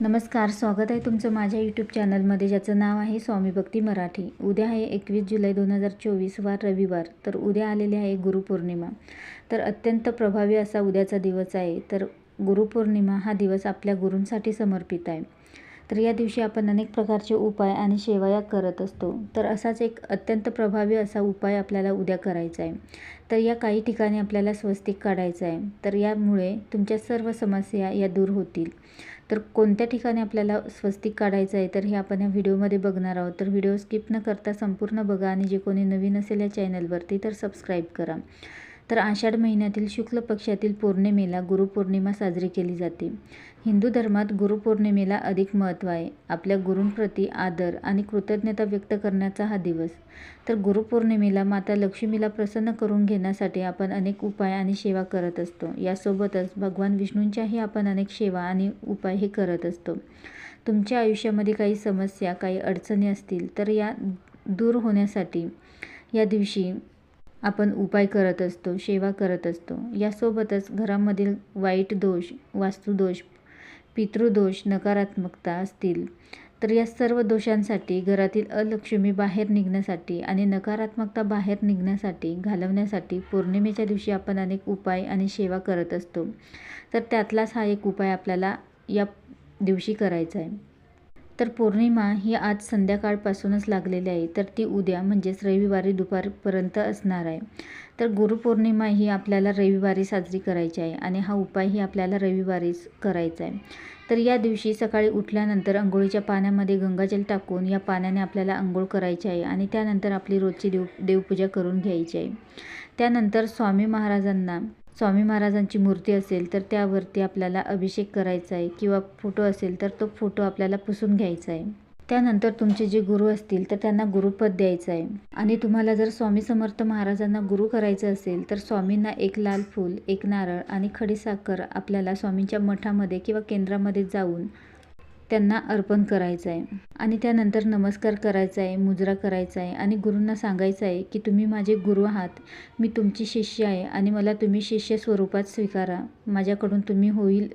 नमस्कार स्वागत आहे तुमचं माझ्या यूट्यूब चॅनलमध्ये ज्याचं नाव आहे स्वामी भक्ती मराठी. उद्या आहे एकवीस जुलै दोन हजार चोवीस वार रविवार. तर उद्या आलेली आहे गुरुपौर्णिमा तर अत्यंत प्रभावी असा उद्याचा दिवस आहे. तर गुरुपौर्णिमा हा दिवस आपल्या गुरूंसाठी समर्पित आहे. तर या दिवशी आपण अनेक प्रकारचे उपाय आणि शेवया करत असतो. तर असाच एक अत्यंत प्रभावी असा उपाय आपल्याला उद्या करायचा आहे. तर या काही ठिकाणी आपल्याला स्वस्तिक काढायचं आहे. तर यामुळे तुमच्या सर्व समस्या या दूर होतील. तर कोणत्या ठिकाणी आपल्याला स्वस्तिक काढायचं आहे तर हे आपण या व्हिडिओमध्ये बघणार आहोत. तर व्हिडिओ स्किप न करता संपूर्ण बघा आणि जे कोणी नवीन असेल या चॅनलवरती तर सबस्क्राईब करा. तर आषाढ महिन्यातील शुक्ल पक्षातील पौर्णिमेला गुरुपौर्णिमा साजरी केली जाते. हिंदू धर्मात गुरुपौर्णिमेला अधिक महत्त्व आहे. आपल्या गुरूंप्रती आदर आणि कृतज्ञता व्यक्त करण्याचा हा दिवस. तर गुरुपौर्णिमेला माता लक्ष्मीला प्रसन्न करून घेण्यासाठी आपण अनेक उपाय आणि सेवा करत असतो. यासोबतच भगवान विष्णूंच्याही आपण अनेक सेवा आणि उपाय हे करत असतो. तुमच्या आयुष्यामध्ये काही समस्या काही अडचणी असतील तर या दूर होण्यासाठी या दिवशी आपण उपाय करत असतो सेवा करत असतो. यासोबतच घरामधील वाईट दोष वास्तुदोष पितृदोष नकारात्मकता असतील. तर या सर्व दोषांसाठी घरातील अलक्ष्मी बाहेर निघण्यासाठी आणि नकारात्मकता बाहेर निघण्यासाठी घालवण्यासाठी पौर्णिमेच्या दिवशी आपण अनेक उपाय आणि सेवा करत असतो. तर त्यातलाच हा एक उपाय आपल्याला या दिवशी करायचा आहे. तर पौर्णिमा ही आज संध्याकाळपासूनच लागलेली आहे. तर ती उद्या म्हणजेच रविवारी दुपारपर्यंत असणार आहे. तर गुरुपौर्णिमा ही आपल्याला रविवारी साजरी करायची आहे आणि हा उपायही आपल्याला रविवारीच करायचा आहे. तर या दिवशी सकाळी उठल्यानंतर अंघोळीच्या पाण्यामध्ये गंगाजल टाकून या पाण्याने आपल्याला अंघोळ करायची आहे आणि त्यानंतर आपली रोजची देव देवपूजा करून घ्यायची आहे. त्यानंतर स्वामी महाराजांना स्वामी महाराजांची मूर्ती असेल तर त्यावरती आपल्याला अभिषेक करायचा आहे किंवा फोटो असेल तर तो फोटो आपल्याला पुसून घ्यायचा आहे. त्यानंतर तुमचे जे गुरु असतील तर त्यांना गुरुपद द्यायचं आहे. आणि तुम्हाला जर स्वामी समर्थ महाराजांना गुरु करायचं असेल तर स्वामींना एक लाल फूल एक नारळ आणि खडीसाखर आपल्याला स्वामींच्या मठामध्ये किंवा केंद्रामध्ये जाऊन त्यांना अर्पण करायचं आहे आणि त्यानंतर नमस्कार करायचा आहे मुजरा करायचा आहे आणि गुरूंना सांगायचं आहे की तुम्ही माझे गुरु आहात. मी तुमची शिष्य आहे आणि मला तुम्ही शिष्य स्वरूपात स्वीकारा. माझ्याकडून तुम्ही होईल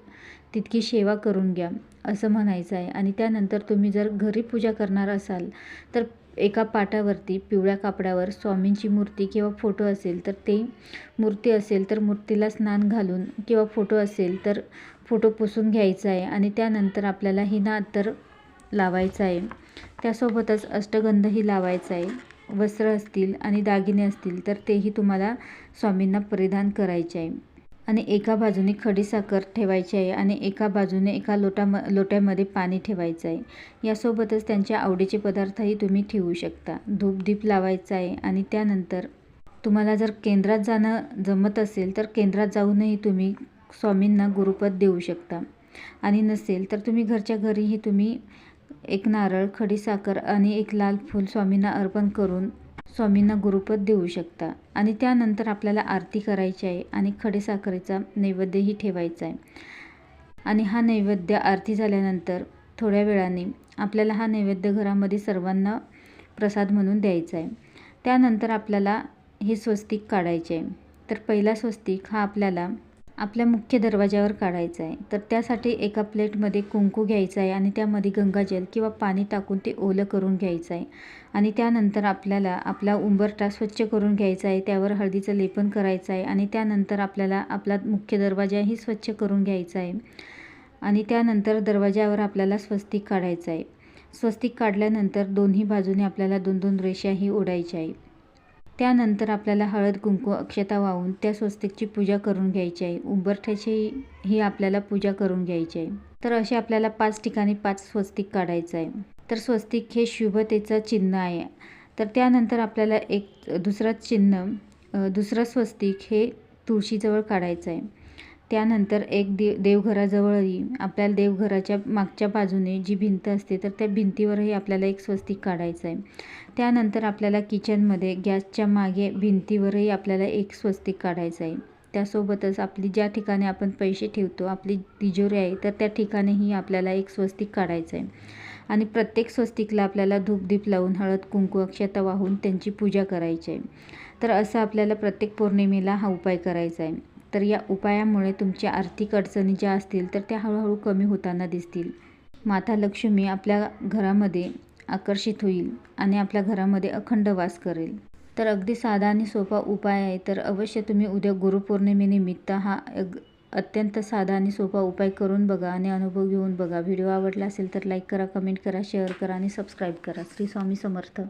तितकी सेवा करून घ्या असं म्हणायचं आहे आणि त्यानंतर तुम्ही जर घरी पूजा करणार असाल तर एका पाटावरती पिवळ्या कापडावर स्वामींची मूर्ती किंवा फोटो असेल तर ते मूर्ती असेल तर मूर्तीला स्नान घालून किंवा फोटो असेल तर फोटो पुसून घ्यायचा आहे आणि त्यानंतर आपल्याला हिना अत्तर लावायचा आहे. त्यासोबतच अष्टगंधही लावायचा आहे. वस्त्र असतील आणि दागिने असतील तर तेही तुम्हाला स्वामींना परिधान करायचे आहे. आणि एका बाजूने खडीसाखर ठेवायची आहे आणि एका बाजूने एका लोटा म लोट्यामध्ये पाणी ठेवायचं आहे. यासोबतच त्यांच्या आवडीचे पदार्थही तुम्ही ठेवू शकता. धूपदीप लावायचा आहे आणि त्यानंतर तुम्हाला जर केंद्रात जाणं जमत असेल तर केंद्रात जाऊनही तुम्ही स्वामींना गुरुपद देऊ शकता. आणि नसेल तर तुम्ही घरच्या घरीही तुम्ही एक नारळ खडीसाखर आणि एक लाल फूल स्वामींना अर्पण करून स्वामींना गुरुपद देऊ शकता. आणि त्यानंतर आपल्याला आरती करायची आहे आणि खडीसाखरेचा नैवेद्यही ठेवायचा आहे. आणि हा नैवेद्य आरती झाल्यानंतर थोड्या वेळाने आपल्याला हा नैवेद्य घरामध्ये सर्वांना प्रसाद म्हणून द्यायचा आहे. त्यानंतर आपल्याला हे स्वस्तिक काढायचे आहे. तर पहिला स्वस्तिक हा आपल्याला आपल्या मुख्य दरवाज्यावर काढायचं आहे. तर त्यासाठी एका प्लेटमध्ये कुंकू घ्यायचं आहे आणि त्यामध्ये गंगाजल किंवा पाणी टाकून ते ओलं करून घ्यायचं आहे. आणि त्यानंतर आपल्याला आपला उंबरटा स्वच्छ करून घ्यायचा आहे. त्यावर हळदीचं लेपन करायचं आहे आणि त्यानंतर आपल्याला आपला मुख्य दरवाजाही स्वच्छ करून घ्यायचा आहे. आणि त्यानंतर दरवाज्यावर आपल्याला स्वस्तिक काढायचं आहे. स्वस्तिक काढल्यानंतर दोन्ही बाजूने आपल्याला दोन दोन रेषाही ओढायच्या आहे त्यानंतर आपल्याला हळद कुंकू अक्षता वाहून त्या स्वस्तिकची पूजा करून घ्यायची आहे. उंबरठ्याची ही आपल्याला पूजा करून घ्यायची आहे. तर असे आपल्याला पाच ठिकाणी पाच स्वस्तिक काढायचं आहे. तर स्वस्तिक हे शुभतेचं चिन्ह आहे. तर त्यानंतर आपल्याला एक दुसरं चिन्ह दुसरं स्वस्तिक हे तुळशीजवळ काढायचं आहे. त्यानंतर एक देव देवघराजवळही आपल्याला देवघराच्या मागच्या बाजूने जी भिंत असते तर त्या भिंतीवरही आपल्याला एक स्वस्तिक काढायचं आहे. त्यानंतर आपल्याला किचनमध्ये गॅसच्या मागे भिंतीवरही आपल्याला एक स्वस्तिक काढायचं आहे. त्यासोबतच आपली ज्या ठिकाणी आपण पैसे ठेवतो आपली तिजोरी आहे तर त्या ठिकाणीही आपल्याला एक स्वस्तिक काढायचं आहे. आणि प्रत्येक स्वस्तिकला आपल्याला धूपदीप लावून हळद कुंकू अक्षता वाहून त्यांची पूजा करायची आहे. तर असं आपल्याला प्रत्येक पौर्णिमेला हा उपाय करायचा आहे. तर या उपायामुळे तुमच्या आर्थिक अडचणी ज्या असतील तर त्या हळूहळू कमी होताना दिसतील. माता लक्ष्मी आपल्या घरामध्ये आकर्षित होईल आणि आपल्या घरामध्ये अखंड वास करेल. तर अगदी साधा आणि सोपा उपाय आहे तर अवश्य तुम्ही उद्या गुरुपौर्णिमेनिमित्त हा अग अत्यंत साधा आणि सोपा उपाय करून बघा आणि अनुभव घेऊन बघा. व्हिडिओ आवडला असेल तर लाईक करा कमेंट करा शेअर करा आणि सबस्क्राईब करा. श्री स्वामी समर्थ.